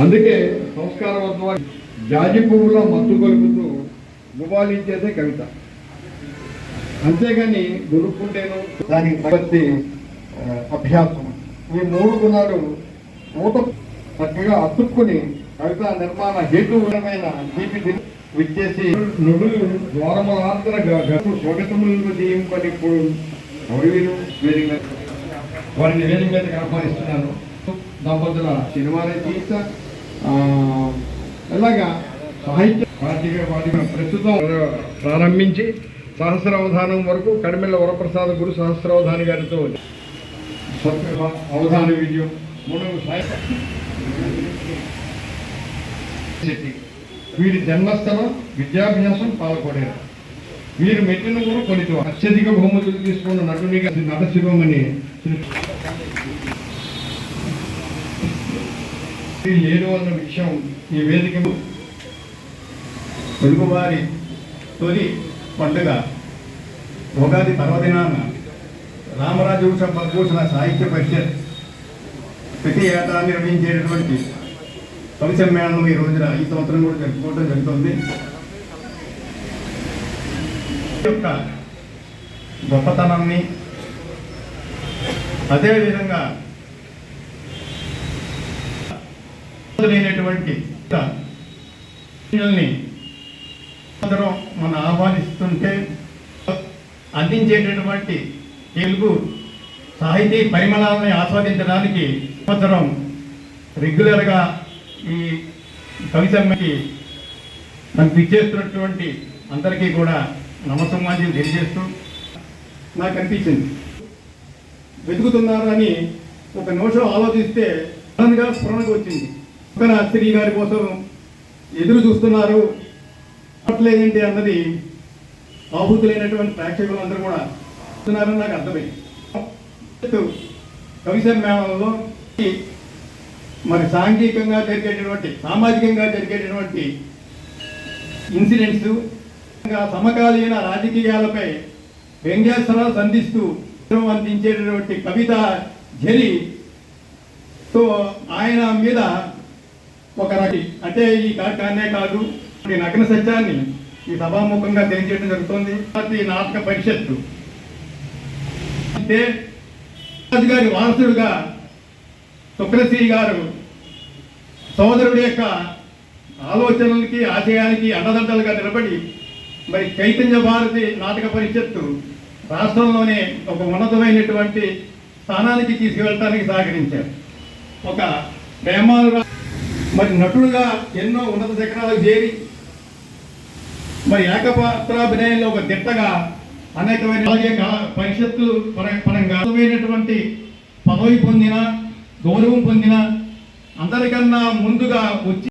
అందుకే సంస్కారవంతమైన జాజి పువ్వులో మత్తు కలుపుతూ గుబాలించేదే కవిత. అంతేగాని గురుకుంటేను దానికి ప్రగతి అభ్యాసం ఈ మూడు గుణాలు మూత చక్కగా అతుక్కుని కవిత నిర్మాణ హేతువులమైన దీపిది విచ్చేసి నుడులు ద్వారములాంతర గటు స్వాగతములను దీయింపని ఇప్పుడు గౌరవీలు వేదిక వారిని వేదిక మీదకి ఆహ్వానిస్తున్నాను. దంపతుల సినిమానే తీసా ఇలాగా సాహిత్య వాటిగా వాటి ప్రస్తుతం ప్రారంభించి సహస్రావధానం వరకు కడిమెల్ల వరప్రసాద్ గురు సహస్రావధాని గారితో అవధాన విజయం మూడవ సాహిత్య శెట్టి. వీరి జన్మస్థలం విద్యాభ్యాసం పాల్గొడారు వీరు మెట్టిన కూడా కొన్ని అత్యధిక బహుమతులు తీసుకున్న నటునిగా నటశివమని లేదు అన్న విషయం ఈ వేదిక తెలుగువారి తొలి పండుగ ఉగాది పర్వదినాన రామరాజు పద్భూషణ సాహిత్య పరిషత్ ప్రతి ఏటా నిర్వహించేటటువంటి కవి సమ్మేళనం ఈ రోజున ఈ సంవత్సరం కూడా జరుపుకోవడం జరుగుతుంది. యొక్క గొప్పతనాన్ని అదేవిధంగా లేనటువంటి అందరం మనం ఆహ్వానిస్తుంటే అందించేటటువంటి తెలుగు సాహితీ పరిమళాలని ఆస్వాదించడానికి సంవత్సరం రెగ్యులర్గా ఈ కవిసమ్మకి మనం మనకు ఇచ్చేస్తున్నటువంటి అందరికీ కూడా నమస్సమాజం తెలియజేస్తూ నాకు అనిపించింది. వెతుకుతున్నారని అని ఒక నిమిషం ఆలోచిస్తే సడన్గా స్ఫురణకు వచ్చింది. శ్రీ గారి కోసం ఎదురు చూస్తున్నారు. చెప్పట్లేదేంటి అన్నది ఆహుతులైనటువంటి ప్రేక్షకులందరూ కూడా చూస్తున్నారని నాకు అర్థమైంది. కవి సమ్మేళనంలో మరి సాంఘికంగా జరిగేటటువంటి సామాజికంగా జరిగేటటువంటి ఇన్సిడెంట్స్ ఇంకా సమకాలీన రాజకీయాలపై వ్యంగ్యాసరాలు సంధిస్తూ అందించేటటువంటి కవిత జరి సో ఆయన మీద ఒక రటి అంటే ఈ కార్యక్రమే కాదు ఈ నగ్న సత్యాన్ని ఈ సభాముఖంగా తెలియజేయడం జరుగుతుంది. ఈ నాటక పరిషత్తు. అంటే గారి వారసుడుగా శుక్రశ్రీ గారు సోదరుడి యొక్క ఆలోచనలకి ఆశయానికి అండదండలుగా నిలబడి మరి చైతన్య భారతి నాటక పరిషత్తు రాష్ట్రంలోనే ఒక ఉన్నతమైనటువంటి స్థానానికి తీసుకువెళ్ళటానికి సహకరించారు. ఒక ప్రేమానురా మరి నటుడుగా ఎన్నో ఉన్నత శిఖరాలకు చేరి మరి ఏకపాత్రాభినయంలో ఒక దిట్టగా అనేకమైన అలాగే పరిషత్తు పర- పరంగా ఉన్నతమైనటువంటి పదవి పొందిన గౌరవం పొందిన అందరికన్నా ముందుగా వచ్చి